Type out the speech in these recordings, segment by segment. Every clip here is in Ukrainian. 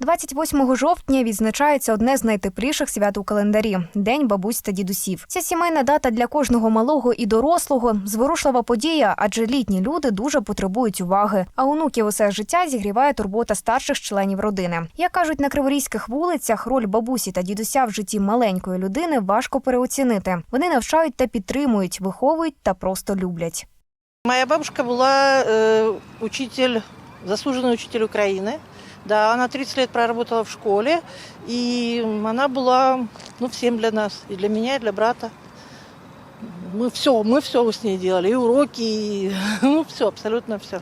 28 жовтня відзначається одне з найтепліших свят у календарі День бабусь та дідусів. Ця сімейна дата для кожного малого і дорослого зворушлива подія, адже літні люди дуже потребують уваги. А онуків усе життя зігріває турбота старших членів родини. Як кажуть на криворізьких вулицях, роль бабусі та дідуся в житті маленької людини важко переоцінити. Вони навчають та підтримують, виховують та просто люблять. Моя бабушка была э, учитель, заслуженный учитель Украины. Да, она 30 лет проработала в школе, и она была ну, всем для нас, и для меня, и для брата. Мы все, мы все с ней делали, и уроки, и ну, все, абсолютно все.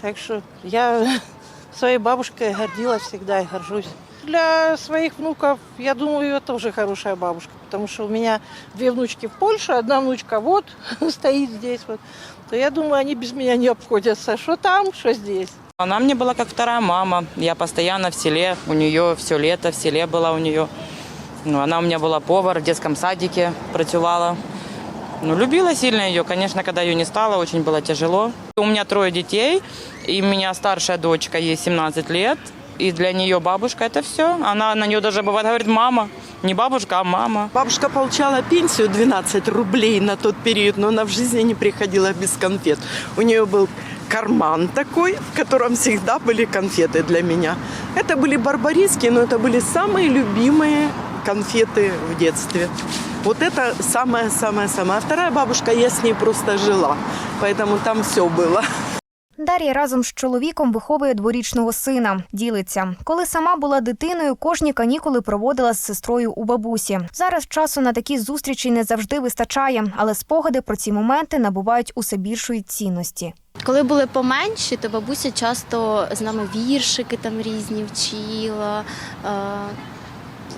Так что я своей бабушкой гордилась всегда и горжусь. Для своих внуков, я думаю, я тоже хорошая бабушка, потому что у меня две внучки в Польше, одна внучка вот стоит здесь вот. То я думаю, они без меня не обходятся. Что там, что здесь. Она мне была как вторая мама. Я постоянно в селе, у нее все лето в селе была у нее. Ну, она у меня была повар в детском садике, працювала. Ну, любила сильно ее, конечно, когда ее не стало, очень было тяжело. У меня трое детей, и у меня старшая дочка, ей 17 лет, и для нее бабушка это все. Она на нее даже бывает говорит мама, не бабушка, а мама. Бабушка получала пенсию 12 рублей на тот период, но она в жизни не приходила без конфет. У нее был карман такой, в котором всегда были конфеты для меня. Это были барбариски, но это были самые любимые конфеты в детстве. Вот это самое-самое-самое. А вторая бабушка, я с ней просто жила, поэтому там все было. Дар'я разом з чоловіком виховує дворічного сина. Ділиться, коли сама була дитиною, кожні канікули проводила з сестрою у бабусі. Зараз часу на такі зустрічі не завжди вистачає, але спогади про ці моменти набувають усе більшої цінності. Коли були поменші, то бабуся часто з нами віршики там різні вчила. е,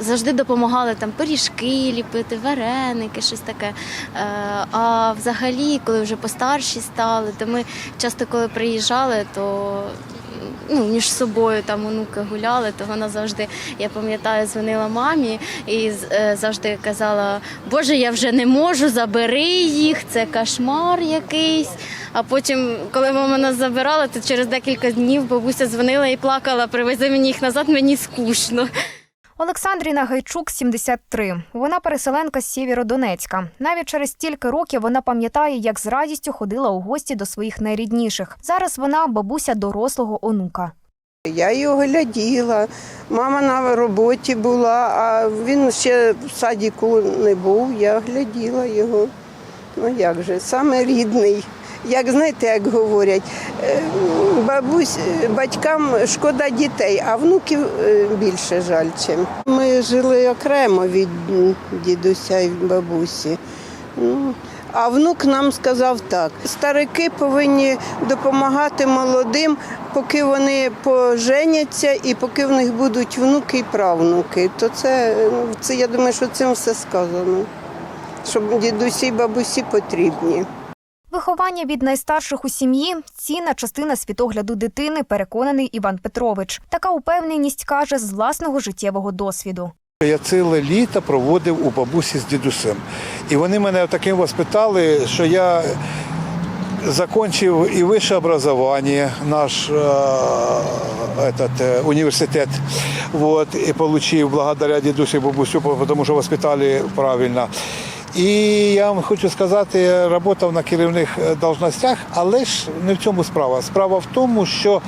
Завжди допомагали там пиріжки ліпити, вареники, щось таке. Е, А взагалі, коли вже постарші стали, то ми часто, коли приїжджали, то ну, між собою там онуки гуляли, то вона завжди, я пам'ятаю, дзвонила мамі і е, завжди казала: Боже, я вже не можу, забери їх, це кошмар якийсь. А потім, коли мама нас забирала, то через декілька днів бабуся дзвонила і плакала, привези мені їх назад, мені скучно. Олександріна Гайчук 73. Вона переселенка з Сєвєродонецька. Навіть через стільки років вона пам'ятає, як з радістю ходила у гості до своїх найрідніших. Зараз вона бабуся дорослого онука. Я його гляділа. Мама на роботі була, а він ще в садіку не був. Я гляділа його. Ну як же, саме рідний. Як знаєте, як говорять, е, бабусь, е, батькам шкода дітей, а внуків е, більше жаль. Чим. Ми жили окремо від дідуся і бабусі. Ну, а внук нам сказав так: старики повинні допомагати молодим, поки вони поженяться і поки в них будуть внуки і правнуки. То це, це я думаю, що цим все сказано. Щоб дідусі і бабусі потрібні. Виховання від найстарших у сім'ї цінна частина світогляду дитини, переконаний Іван Петрович. Така упевненість каже з власного життєвого досвіду. Я ціле літо проводив у бабусі з дідусем. І вони мене таким воспитали, що я закончив і вище образование, наш э, этот, э, университет, вот, и получив благодаря дідусю і бабусю, тому що воспитали правильно. І я вам хочу сказати, я працював на керівних е, должностях, але ж не в цьому справа. Справа в тому, що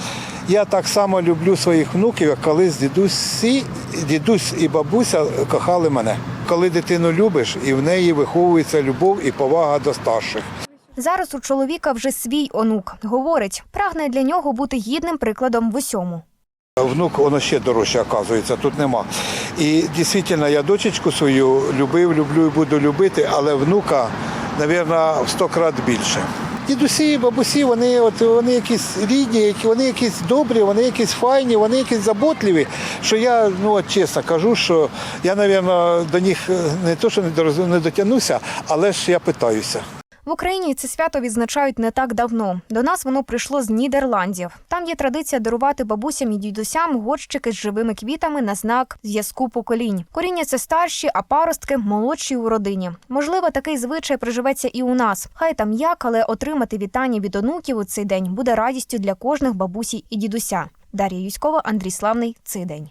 я так само люблю своїх внуків, як колись дідусі, дідусь і бабуся кохали мене. Коли дитину любиш, і в неї виховується любов і повага до старших. Зараз у чоловіка вже свій онук. Говорить, прагне для нього бути гідним прикладом в усьому. Внук воно ще дорожче, оказується, тут нема. І дійсно, я дочечку свою любив, люблю і буду любити, але внука, мабуть, в сто крат більше. Дідусі, бабусі, вони от вони якісь рідні, вони якісь добрі, вони якісь файні, вони якісь заботливі. Що я ну от чесно кажу, що я, мабуть, до них не то, що не дотягнуся, але ж я питаюся. В Україні це свято відзначають не так давно. До нас воно прийшло з Нідерландів. Там є традиція дарувати бабусям і дідусям горщики з живими квітами на знак зв'язку поколінь. Коріння це старші, а паростки молодші у родині. Можливо, такий звичай приживеться і у нас. Хай там як, але отримати вітання від онуків у цей день буде радістю для кожних бабусі і дідуся. Дар'я Юськова, Андрій Славний. Цей день.